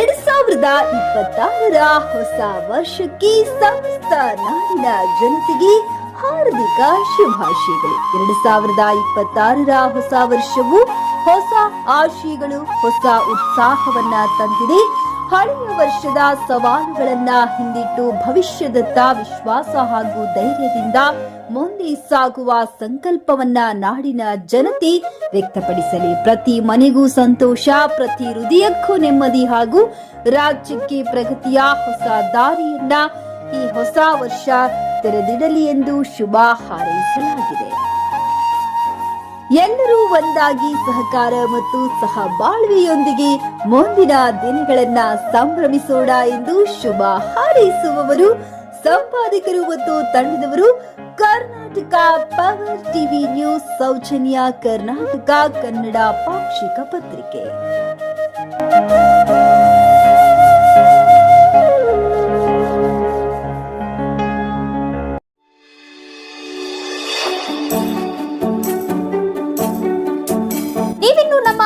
ಇಪ್ಪತ್ತಾರರ ಹೊಸ ವರ್ಷಕ್ಕೆ ಸಮಸ್ತ ನಾಡಿನ ಜನತೆಗೆ ಹಾರ್ದಿಕ ಶುಭಾಶಯಗಳು. ಎರಡ್ ಸಾವಿರದ ಇಪ್ಪತ್ತಾರರ ಹೊಸ ವರ್ಷವು ಹೊಸ ಆಶಯಗಳು, ಹೊಸ ಉತ್ಸಾಹವನ್ನ ತಂದಿದೆ. ಹಳೆಯ ವರ್ಷದ ಸವಾಲುಗಳನ್ನ ಹಿಂದಿಟ್ಟು ಭವಿಷ್ಯದತ್ತ ವಿಶ್ವಾಸ ಹಾಗೂ ಧೈರ್ಯದಿಂದ ಮುಂದೆ ಸಾಗುವ ಸಂಕಲ್ಪವನ್ನ ನಾಡಿನ ಜನತೆ ವ್ಯಕ್ತಪಡಿಸಲಿ. ಪ್ರತಿ ಮನೆಗೂ ಸಂತೋಷ, ಪ್ರತಿ ಹೃದಯಕ್ಕೂ ನೆಮ್ಮದಿ ಹಾಗೂ ರಾಜ್ಯಕ್ಕೆ ಪ್ರಗತಿಯ ಹೊಸ ದಾರಿಯನ್ನ ಈ ಹೊಸ ವರ್ಷ ತೆರೆದಿಡಲಿ ಎಂದು ಶುಭ ಹಾರೈಸಲಾಗಿದೆ. ಎಲ್ಲರೂ ಒಂದಾಗಿ ಸಹಕಾರ ಮತ್ತು ಸಹಬಾಳ್ವೆಯೊಂದಿಗೆ ಮುಂದಿನ ದಿನಗಳನ್ನ ಸಂಭ್ರಮಿಸೋಣ ಎಂದು ಶುಭ ಹಾರೈಸುವವರು, ಸಂಪಾದಕರು ಮತ್ತು ತಂಡದವರು ಕರ್ನಾಟಕ ಪವರ್ ಟಿವಿ ನ್ಯೂಸ್ ಸೌಜನ್ಯ ಕರ್ನಾಟಕ ಕನ್ನಡ ಪಾಕ್ಷಿಕ ಪತ್ರಿಕೆ.